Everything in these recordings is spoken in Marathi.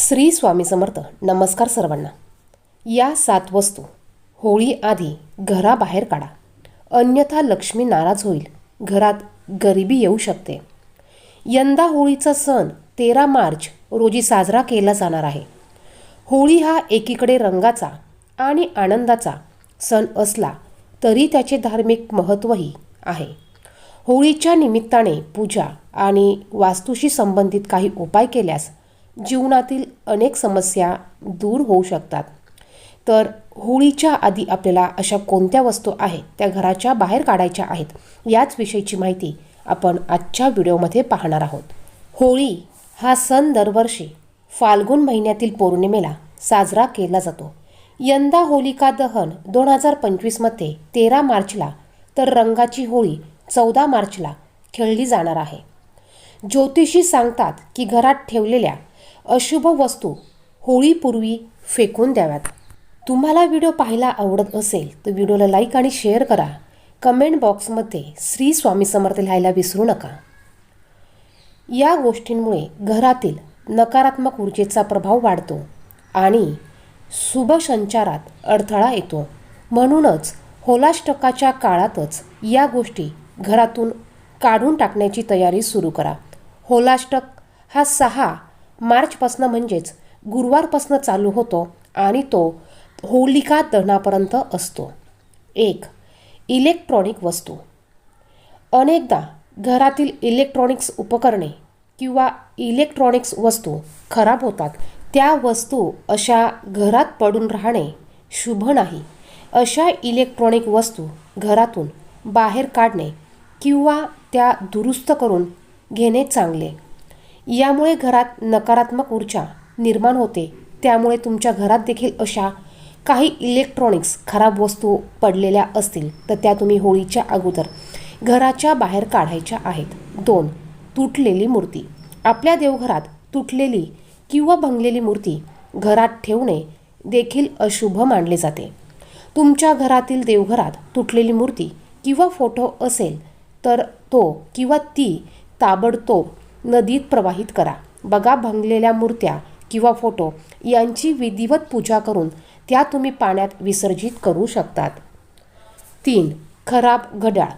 श्री स्वामी समर्थ. नमस्कार सर्वांना. या सात वस्तू होळी आधी घराबाहेर काढा. अन्यथा लक्ष्मी नाराज होईल. घरात गरिबी येऊ शकते. यंदा होळीचा सण तेरा मार्च रोजी साजरा केला जाणार आहे. होळी हा एकीकडे रंगाचा आणि आनंदाचा सण असला तरी त्याचे धार्मिक महत्त्वही आहे. होळीच्या निमित्ताने पूजा आणि वास्तूशी संबंधित काही उपाय केल्यास जीवनातील अनेक समस्या दूर होऊ शकतात. तर होळीच्या आधी आपल्याला अशा कोणत्या वस्तू आहेत त्या घराच्या बाहेर काढायच्या आहेत याच विषयीची माहिती आपण आजच्या व्हिडिओमध्ये पाहणार आहोत. होळी हा सण दरवर्षी फाल्गुन महिन्यातील पौर्णिमेला साजरा केला जातो. यंदा होलिका दहन दोन हजार पंचवीसमध्ये तेरा मार्चला तर रंगाची होळी चौदा मार्चला खेळली जाणार आहे. ज्योतिषी सांगतात की घरात ठेवलेल्या अशुभ वस्तू होळीपूर्वी फेकून द्याव्यात. तुम्हाला व्हिडिओ पाहायला आवडत असेल तर व्हिडिओला लाईक आणि शेअर करा. कमेंट बॉक्समध्ये श्री स्वामी समर्थ लिहायला विसरू नका. या गोष्टींमुळे घरातील नकारात्मक ऊर्जेचा प्रभाव वाढतो आणि शुभ संचारात अडथळा येतो. म्हणूनच होलाष्टकाच्या काळातच या गोष्टी घरातून काढून टाकण्याची तयारी सुरू करा. होलाष्टक हा सहा मार्चपासनं म्हणजेच गुरुवारपासनं चालू होतो आणि तो होलिका दहनापर्यंत असतो. एक इलेक्ट्रॉनिक वस्तू. अनेकदा घरातील इलेक्ट्रॉनिक्स उपकरणे किंवा इलेक्ट्रॉनिक्स वस्तू खराब होतात. त्या वस्तू अशा घरात पडून राहणे शुभ नाही. अशा इलेक्ट्रॉनिक वस्तू घरातून बाहेर काढणे किंवा त्या दुरुस्त करून घेणे चांगले. यामुळे घरात नकारात्मक ऊर्जा निर्माण होते. त्यामुळे तुमच्या घरात देखील अशा काही इलेक्ट्रॉनिक्स खराब वस्तू पडलेल्या असतील तर त्या तुम्ही होळीच्या अगोदर घराच्या बाहेर काढायच्या आहेत. दोन तुटलेली मूर्ती. आपल्या देवघरात तुटलेली किंवा भंगलेली मूर्ती घरात ठेवणे देखील अशुभ मानले जाते. तुमच्या घरातील देवघरात तुटलेली मूर्ती किंवा फोटो असेल तर तो किंवा ती ताबडतोब नदीत प्रवाहित करा. बघा भंगलेल्या मूर्त्या किंवा फोटो यांची विधिवत पूजा करून त्या तुम्ही पाण्यात विसर्जित करू शकतात. तीन खराब घड्याळ.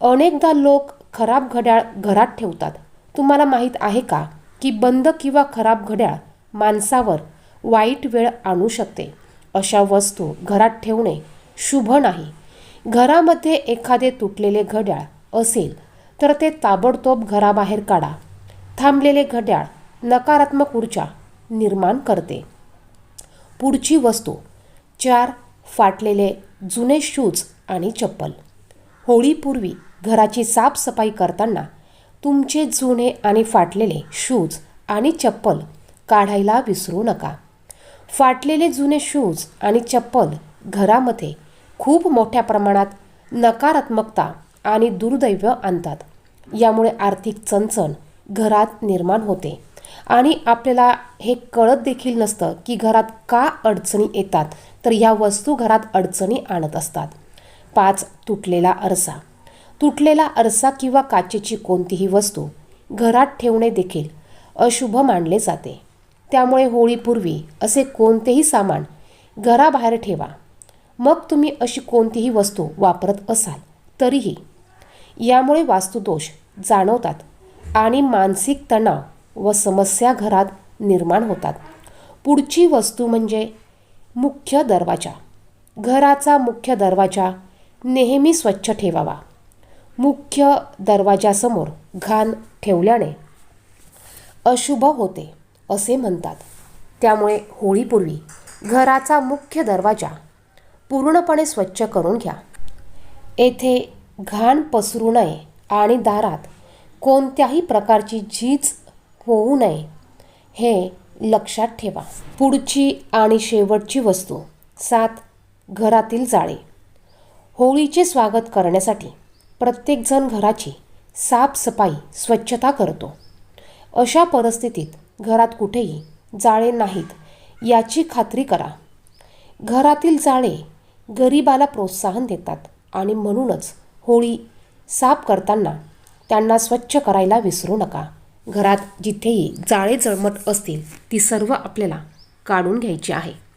अनेकदा लोक खराब घड्याळ घरात ठेवतात. तुम्हाला माहीत आहे का की बंद किंवा खराब घड्याळ माणसावर वाईट वेळ आणू शकते. अशा वस्तू घरात ठेवणे शुभ नाही. घरामध्ये एखादे तुटलेले घड्याळ असेल तर ते ताबडतोब घराबाहेर काढा. थांबलेले घड्याळ नकारात्मक ऊर्जा निर्माण करते. पुढची वस्तू चार फाटलेले जुने शूज आणि चप्पल. होळीपूर्वी घराची साफसफाई करताना तुमचे जुने आणि फाटलेले शूज आणि चप्पल काढायला विसरू नका. फाटलेले जुने शूज आणि चप्पल घरामध्ये खूप मोठ्या प्रमाणात नकारात्मकता आणि दुर्दैव आणतात. यामुळे आर्थिक चणचण घरात निर्माण होते. आणि आपल्याला हे कळत देखील नसतं की घरात का अडचणी येतात तर ह्या वस्तू घरात अडचणी आणत असतात. पाच तुटलेला आरसा. तुटलेला आरसा किंवा काचेची कोणतीही वस्तू घरात ठेवणे देखील अशुभ मानले जाते. त्यामुळे होळीपूर्वी असे कोणतेही सामान घराबाहेर ठेवा. मग तुम्ही अशी कोणतीही वस्तू वापरत असाल तरीही. यामुळे वास्तुदोष जाणवतात. आणि मानसिक तणाव व समस्या घरात निर्माण होतात. पुढची वस्तू म्हणजे मुख्य दरवाजा. घराचा मुख्य दरवाजा नेहमी स्वच्छ ठेवावा. मुख्य दरवाजासमोर घाण ठेवल्याने अशुभ होते असे म्हणतात. त्यामुळे होळीपूर्वी घराचा मुख्य दरवाजा पूर्णपणे स्वच्छ करून घ्या. येथे घाण पसरू नये आणि दारात कोणत्याही प्रकारची झीज होऊ नये. हे लक्षात ठेवा. पुढची आणि शेवटची वस्तू. सात. घरातील जाळे. होळीचे स्वागत करण्यासाठी प्रत्येकजण घराची साफसफाई स्वच्छता करतो. अशा परिस्थितीत घरात कुठेही जाळे नाहीत याची खात्री करा. घरातील जाळे गरिबाला प्रोत्साहन देतात आणि म्हणूनच होळी साफ करताना त्यांना स्वच्छ करायला विसरू नका. घरात जिथेही जाळे जळमट असतील ती सर्व आपल्याला काढून घ्यायची आहे.